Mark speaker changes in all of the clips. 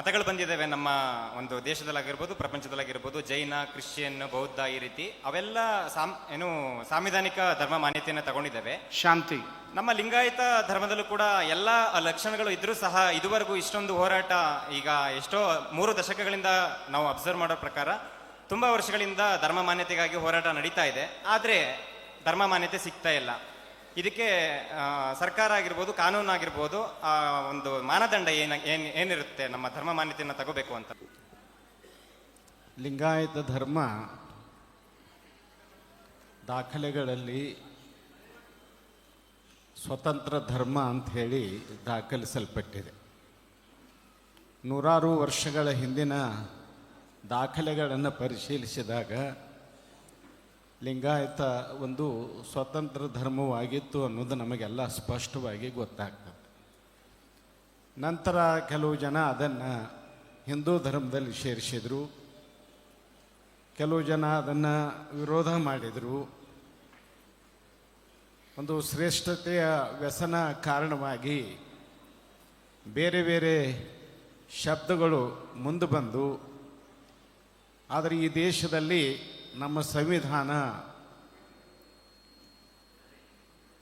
Speaker 1: ಮತಗಳು ಬಂದಿದ್ದಾವೆ ನಮ್ಮ ಒಂದು ದೇಶದಲ್ಲಾಗಿರ್ಬೋದು ಪ್ರಪಂಚದಲ್ಲಾಗಿರ್ಬೋದು ಜೈನ ಕ್ರಿಶ್ಚಿಯನ್ ಬೌದ್ಧ ಈ ರೀತಿ ಅವೆಲ್ಲ ಸಾಮ್ ಏನು ಸಾಂವಿಧಾನಿಕ ಧರ್ಮ ಮಾನ್ಯತೆಯನ್ನು ತಗೊಂಡಿದ್ದಾವೆ.
Speaker 2: ಶಾಂತಿ.
Speaker 1: ನಮ್ಮ ಲಿಂಗಾಯತ ಧರ್ಮದಲ್ಲೂ ಕೂಡ ಎಲ್ಲ ಲಕ್ಷಣಗಳು ಇದ್ರೂ ಸಹ ಇದುವರೆಗೂ ಇಷ್ಟೊಂದು ಹೋರಾಟ ಈಗ ಎಷ್ಟೋ ಮೂರು ದಶಕಗಳಿಂದ ನಾವು ಅಬ್ಸರ್ವ್ ಮಾಡೋ ಪ್ರಕಾರ ತುಂಬಾ ವರ್ಷಗಳಿಂದ ಧರ್ಮ ಮಾನ್ಯತೆಗಾಗಿ ಹೋರಾಟ ನಡೀತಾ ಇದೆ. ಆದರೆ ಧರ್ಮ ಮಾನ್ಯತೆ ಸಿಗ್ತಾ ಇಲ್ಲ. ಇದಕ್ಕೆ ಸರ್ಕಾರ ಆಗಿರ್ಬೋದು, ಕಾನೂನು ಆಗಿರ್ಬೋದು ಒಂದು ಮಾನದಂಡ ಏನ, ಏನ್, ಏನಿರುತ್ತೆ ನಮ್ಮ ಧರ್ಮ ಮಾನ್ಯತೆಯನ್ನು ತಗೋಬೇಕು ಅಂತ?
Speaker 3: ಲಿಂಗಾಯತ ಧರ್ಮ ದಾಖಲೆಗಳಲ್ಲಿ ಸ್ವತಂತ್ರ ಧರ್ಮ ಅಂತ ಹೇಳಿ ದಾಖಲಿಸಲ್ಪಟ್ಟಿದೆ. ನೂರಾರು ವರ್ಷಗಳ ಹಿಂದಿನ ದಾಖಲೆಗಳನ್ನು ಪರಿಶೀಲಿಸಿದಾಗ ಲಿಂಗಾಯತ ಒಂದು ಸ್ವತಂತ್ರ ಧರ್ಮವಾಗಿತ್ತು ಅನ್ನೋದು ನಮಗೆಲ್ಲ ಸ್ಪಷ್ಟವಾಗಿ ಗೊತ್ತಾಗ್ತದೆ. ನಂತರ ಕೆಲವು ಜನ ಅದನ್ನು ಹಿಂದೂ ಧರ್ಮದಲ್ಲಿ ಸೇರಿಸಿದರು. ಕೆಲವು ಜನ ಅದನ್ನು ವಿರೋಧ ಮಾಡಿದರು. ಒಂದು ಶ್ರೇಷ್ಠತೆಯ ವ್ಯಸನ ಕಾರಣವಾಗಿ ಬೇರೆ ಬೇರೆ ಶಬ್ದಗಳು ಮುಂದೆ ಬಂದು, ಆದರೆ ಈ ದೇಶದಲ್ಲಿ ನಮ್ಮ ಸಂವಿಧಾನ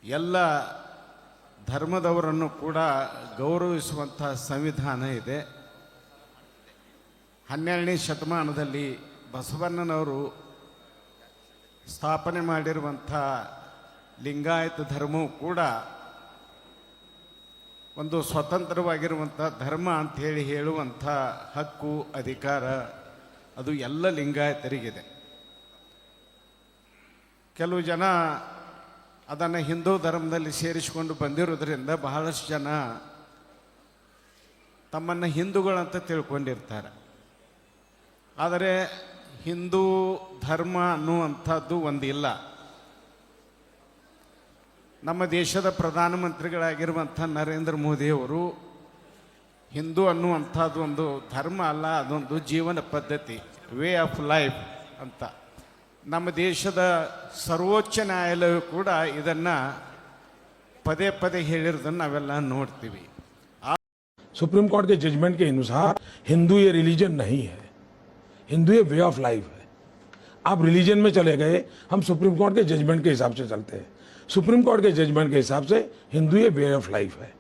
Speaker 3: ಎಲ್ಲ ಧರ್ಮದವರನ್ನು ಕೂಡ ಗೌರವಿಸುವಂಥ ಸಂವಿಧಾನ ಇದೆ. ಹನ್ನೆರಡನೇ ಶತಮಾನದಲ್ಲಿ ಬಸವಣ್ಣನವರು ಸ್ಥಾಪನೆ ಮಾಡಿರುವಂಥ ಲಿಂಗಾಯತ ಧರ್ಮವು ಕೂಡ ಒಂದು ಸ್ವತಂತ್ರವಾಗಿರುವಂಥ ಧರ್ಮ ಅಂತ ಹೇಳಿ ಹೇಳುವಂಥ ಹಕ್ಕು, ಅಧಿಕಾರ ಅದು ಎಲ್ಲ ಲಿಂಗಾಯತರಿಗಿದೆ. ಕೆಲವು ಜನ ಅದನ್ನು ಹಿಂದೂ ಧರ್ಮದಲ್ಲಿ ಸೇರಿಸಿಕೊಂಡು ಬಂದಿರೋದ್ರಿಂದ ಬಹಳಷ್ಟು ಜನ ತಮ್ಮನ್ನು ಹಿಂದೂಗಳಂತ ತಿಳ್ಕೊಂಡಿರ್ತಾರೆ. ಆದರೆ ಹಿಂದೂ ಧರ್ಮ ಅನ್ನುವಂಥದ್ದು ಒಂದಿಲ್ಲ. ನಮ್ಮ ದೇಶದ ಪ್ರಧಾನಮಂತ್ರಿಗಳಾಗಿರುವಂಥ ನರೇಂದ್ರ ಮೋದಿಯವರು ಹಿಂದೂ ಅನ್ನುವಂಥದ್ದು ಒಂದು ಧರ್ಮ ಅಲ್ಲ, ಅದೊಂದು ಜೀವನ ಪದ್ಧತಿ ವೇ ಆಫ್ ಲೈಫ್ ಅಂತ. ನಮ್ಮ ದೇಶದ ಸರ್ವೋಚ್ಚ ನ್ಯಾಯಾಲಯ ಕೂಡ ಇದನ್ನು ಪದೇ ಪದೇ ಹೇಳಿರೋದನ್ನು ನಾವೆಲ್ಲ ನೋಡ್ತೀವಿ
Speaker 4: सुप्रीम कोर्ट के जजमेंट के अनुसार हिंदू ये रिलीजन नहीं है हिंदू ये वे ऑफ लाइफ है आप रिलीजन में चले गए हम सुप्रीम कोर्ट के जजमेंट के हिसाब से चलते हैं सुप्रीम कोर्ट के जजमेंट के हिसाब से हिंदू ये वे ऑफ लाइफ है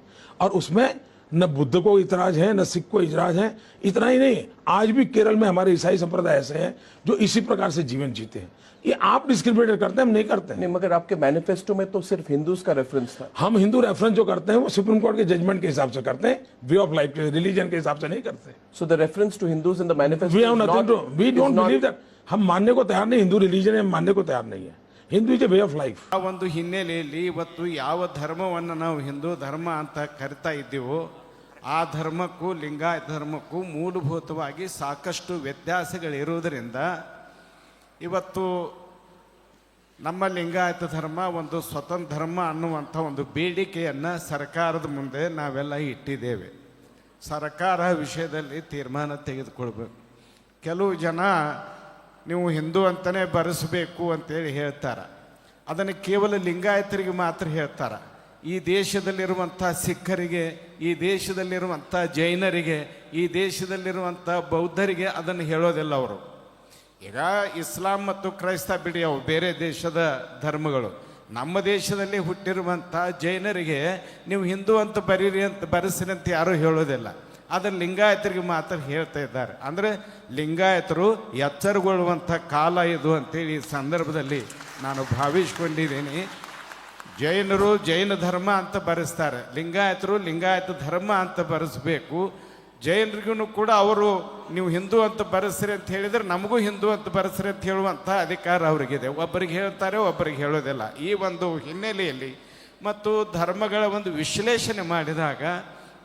Speaker 4: और उसमें न बुद्ध को इतराज है न सिख को इतराज है इतना ही नहीं आज भी केरल में हमारे ईसाई संप्रदाय ऐसे हैं जो इसी प्रकार से जीवन जीते हैं ये आप डिस्क्रिमिनेट करते हैं हम नहीं करते हैं
Speaker 5: नहीं मगर आपके मैनिफेस्टो में तो सिर्फ हिंदूज का रेफरेंस था
Speaker 4: हम हिंदू रेफरेंस जो करते हैं वो सुप्रीम कोर्ट के जजमेंट के हिसाब से करते हैं वे ऑफ लाइफ के रिलीजन के हिसाब से नहीं करते
Speaker 5: So the reference to Hindus in the manifesto
Speaker 4: we have
Speaker 5: is
Speaker 4: nothing
Speaker 5: not,
Speaker 4: to we
Speaker 5: is
Speaker 4: don't
Speaker 5: not-
Speaker 4: believe that हम मानने को तैयार नहीं हिंदू रिलीजन है हम मानने को तैयार नहीं है Hindu is a way of life
Speaker 3: ಆ ಒಂದು ಹಿನ್ನೆಲೆಯಲ್ಲಿ ಇವತ್ತು ಯಾವ ಧರ್ಮವನ್ನು ನಾವು ಹಿಂದೂ ಧರ್ಮ ಅಂತ ಕರಿತಾ ಇದ್ದೀವೋ ಆ ಧರ್ಮಕ್ಕೂ ಲಿಂಗಾಯತ ಧರ್ಮಕ್ಕೂ ಮೂಲಭೂತವಾಗಿ ಸಾಕಷ್ಟು ವ್ಯತ್ಯಾಸಗಳಿರುವುದರಿಂದ ಇವತ್ತು ನಮ್ಮ ಲಿಂಗಾಯತ ಧರ್ಮ ಒಂದು ಸ್ವತಂತ್ರ ಧರ್ಮ ಅನ್ನುವಂಥ ಒಂದು ಬೇಡಿಕೆಯನ್ನು ಸರ್ಕಾರದ ಮುಂದೆ ನಾವೆಲ್ಲ ಇಟ್ಟಿದ್ದೇವೆ. ಸರ್ಕಾರ ವಿಷಯದಲ್ಲಿ ತೀರ್ಮಾನ ತೆಗೆದುಕೊಳ್ಬೇಕು. ಕೆಲವು ಜನ ನೀವು ಹಿಂದೂ ಅಂತಲೇ ಬರೆಸಬೇಕು ಅಂತೇಳಿ ಹೇಳ್ತಾರೆ. ಅದನ್ನು ಕೇವಲ ಲಿಂಗಾಯತರಿಗೆ ಮಾತ್ರ ಹೇಳ್ತಾರೆ. ಈ ದೇಶದಲ್ಲಿರುವಂಥ ಸಿಖ್ಖರಿಗೆ ಈ ದೇಶದಲ್ಲಿರುವಂಥ ಜೈನರಿಗೆ, ಈ ದೇಶದಲ್ಲಿರುವಂಥ ಬೌದ್ಧರಿಗೆ ಅದನ್ನು ಹೇಳೋದಿಲ್ಲ ಅವರು. ಈಗ ಇಸ್ಲಾಂ ಮತ್ತು ಕ್ರೈಸ್ತ ಬಿಡಿ, ಅವು ಬೇರೆ ದೇಶದ ಧರ್ಮಗಳು. ನಮ್ಮ ದೇಶದಲ್ಲಿ ಹುಟ್ಟಿರುವಂಥ ಜೈನರಿಗೆ ನೀವು ಹಿಂದೂ ಅಂತ ಬರೀರಿ ಅಂತ ಬರೆಸಿರಿ ಅಂತ ಯಾರೂ ಹೇಳೋದಿಲ್ಲ. ಆದರೆ ಲಿಂಗಾಯತರಿಗೆ ಮಾತ್ರ ಹೇಳ್ತಾ ಇದ್ದಾರೆ. ಅಂದರೆ ಲಿಂಗಾಯತರು ಎಚ್ಚರಗೊಳ್ಳುವಂಥ ಕಾಲ ಇದು ಅಂತೇಳಿ ಈ ಸಂದರ್ಭದಲ್ಲಿ ನಾನು ಭಾವಿಸ್ಕೊಂಡಿದ್ದೀನಿ. ಜೈನರು ಜೈನ ಧರ್ಮ ಅಂತ ಬರೆಸ್ತಾರೆ. ಲಿಂಗಾಯತರು ಲಿಂಗಾಯತ ಧರ್ಮ ಅಂತ ಬರೆಸಬೇಕು. ಜೈನರಿಗೂ ಕೂಡ ಅವರು ನೀವು ಹಿಂದೂ ಅಂತ ಬರೆಸ್ರಿ ಅಂತ ಹೇಳಿದ್ರೆ ನಮಗೂ ಹಿಂದೂ ಅಂತ ಬರೆಸ್ರಿ ಅಂತ ಹೇಳುವಂಥ ಅಧಿಕಾರ ಅವರಿಗಿದೆ. ಒಬ್ಬರಿಗೆ ಹೇಳ್ತಾರೆ, ಒಬ್ಬರಿಗೆ ಹೇಳೋದಿಲ್ಲ. ಈ ಒಂದು ಹಿನ್ನೆಲೆಯಲ್ಲಿ ಮತ್ತು ಧರ್ಮಗಳ ಒಂದು ವಿಶ್ಲೇಷಣೆ ಮಾಡಿದಾಗ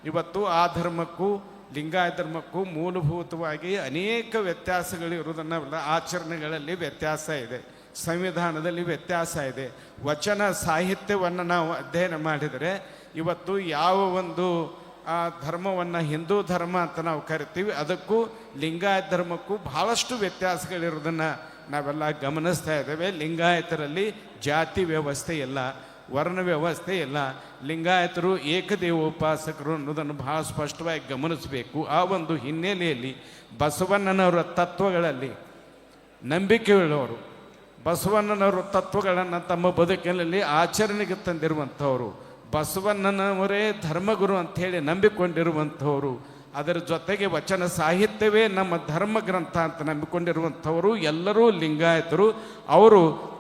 Speaker 3: ಇವತ್ತು ಆ ಧರ್ಮಕ್ಕೂ ಲಿಂಗಾಯತ ಧರ್ಮಕ್ಕೂ ಮೂಲಭೂತವಾಗಿ ಅನೇಕ ವ್ಯತ್ಯಾಸಗಳು ಇರುವುದನ್ನು ಆಚರಣೆಗಳಲ್ಲಿ ವ್ಯತ್ಯಾಸ ಇದೆ. ಸಂವಿಧಾನದಲ್ಲಿ ವ್ಯತ್ಯಾಸ ಇದೆ. ವಚನ ಸಾಹಿತ್ಯವನ್ನು ನಾವು ಅಧ್ಯಯನ ಮಾಡಿದರೆ ಇವತ್ತು ಯಾವ ಒಂದು, ಆ, ಧರ್ಮವನ್ನು ಹಿಂದೂ ಧರ್ಮ ಅಂತ ನಾವು ಕರಿತೀವಿ, ಅದಕ್ಕೂ ಲಿಂಗಾಯತ ಧರ್ಮಕ್ಕೂ ಬಹಳಷ್ಟು ವ್ಯತ್ಯಾಸಗಳಿರೋದನ್ನು ನಾವೆಲ್ಲ ಗಮನಿಸ್ತಾ ಇದ್ದೇವೆ. ಲಿಂಗಾಯತರಲ್ಲಿ ಜಾತಿ ವ್ಯವಸ್ಥೆ ಇಲ್ಲ, ವರ್ಣ ವ್ಯವಸ್ಥೆ ಇಲ್ಲ. ಲಿಂಗಾಯತರು ಏಕದೇವೋಪಾಸಕರು ಅನ್ನೋದನ್ನು ಬಹಳ ಸ್ಪಷ್ಟವಾಗಿ ಗಮನಿಸಬೇಕು. ಆ ಒಂದು ಹಿನ್ನೆಲೆಯಲ್ಲಿ ಬಸವಣ್ಣನವರ ತತ್ವಗಳಲ್ಲಿ ನಂಬಿಕೆಯುಳ್ಳವರು ಬಸವಣ್ಣನವರ ತತ್ವಗಳನ್ನು ತಮ್ಮ ಬದುಕಿನಲ್ಲಿ ಆಚರಣೆಗೆ ತಂದಿರುವಂಥವರು. ಬಸವಣ್ಣನವರೇ ಧರ್ಮಗುರು ಅಂಥೇಳಿ ನಂಬಿಕೊಂಡಿರುವಂಥವರು. ಅದರ ಜೊತೆಗೆ ವಚನ ಸಾಹಿತ್ಯವೇ ನಮ್ಮ ಧರ್ಮ ಗ್ರಂಥ ಅಂತ ನಂಬಿಕೊಂಡಿರುವಂಥವರು ಎಲ್ಲರೂ ಲಿಂಗಾಯತರು. ಅವರು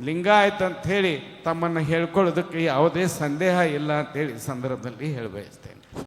Speaker 3: ಲಿಂಗಾಯತ ಅಂಥೇಳಿ ತಮ್ಮನ್ನು ಹೇಳ್ಕೊಳ್ಳೋದಕ್ಕೆ ಯಾವುದೇ ಸಂದೇಹ ಇಲ್ಲ ಅಂತೇಳಿ ಸಂದರ್ಭದಲ್ಲಿ ಹೇಳಿ ಬಯಸ್ತೇನೆ